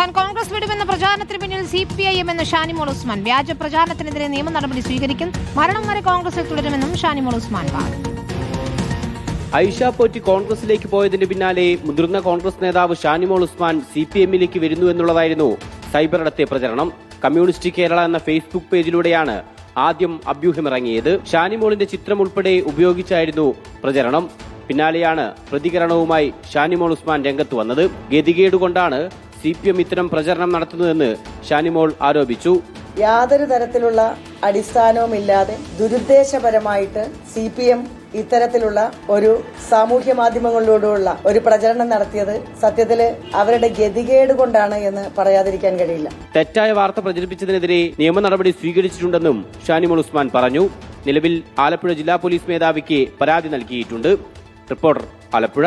താൻ കോൺഗ്രസ് വിടുമെന്ന പ്രചാരണത്തിന് പിന്നിൽ സി പി ഐ എം എന്ന ഷാനിമോൾ ഉസ്മാൻ. വ്യാജ പ്രചാരണത്തിനെതിരെ നിയമ നടപടി സ്വീകരിക്കും. മരണം വരെ കോൺഗ്രസിൽ തുടരുമെന്നും ഷാനിമോൾ ഉസ്മാൻ പറഞ്ഞു. ഐഷ പോറ്റി കോൺഗ്രസിലേക്ക് പോയതിന് പിന്നാലെ മുതിർന്ന കോൺഗ്രസ് നേതാവ് ഷാനിമോൾ ഉസ്മാൻ സി പി എമ്മിലേക്ക് വരുന്നു എന്നുള്ളതായിരുന്നു സൈബറിടത്തെ പ്രചരണം. കമ്മ്യൂണിസ്റ്റ് കേരള എന്ന ഫേസ്ബുക്ക് പേജിലൂടെയാണ് ആദ്യം അഭ്യൂഹമിറങ്ങിയത്. ഷാനിമോളിന്റെ ചിത്രം ഉൾപ്പെടെ ഉപയോഗിച്ചായിരുന്നു പ്രചരണം. പിന്നാലെയാണ് പ്രതികരണവുമായി ഷാനിമോൾ ഉസ്മാൻ രംഗത്ത് വന്നത്. ഗതികേടുകൊണ്ടാണ് സി പി എം ഇത്തരം പ്രചരണം നടത്തുന്നതെന്ന് ഷാനിമോൾ ആരോപിച്ചു. യാതൊരു തരത്തിലുള്ള അടിസ്ഥാനവുമില്ലാതെ ദുരുദ്ദേശപരമായിട്ട് സി പി എം ഇത്തരത്തിലുള്ള ഒരു സാമൂഹ്യ മാധ്യമങ്ങളിലൂടെയുള്ള ഒരു പ്രചരണം നടത്തിയത് സത്യത്തിൽ അവരുടെ ഗതികേട് കൊണ്ടാണ് എന്ന് പറയാതിരിക്കാൻ കഴിയില്ല. തെറ്റായ വാർത്ത പ്രചരിപ്പിച്ചതിനെതിരെ നിയമ നടപടി സ്വീകരിച്ചിട്ടുണ്ടെന്നും ഷാനിമോൾ ഉസ്മാൻ പറഞ്ഞു. നിലവിൽ ആലപ്പുഴ ജില്ലാ പോലീസ് മേധാവിക്ക് പരാതി നൽകിയിട്ടുണ്ട്. റിപ്പോർട്ടർ ആലപ്പുഴ.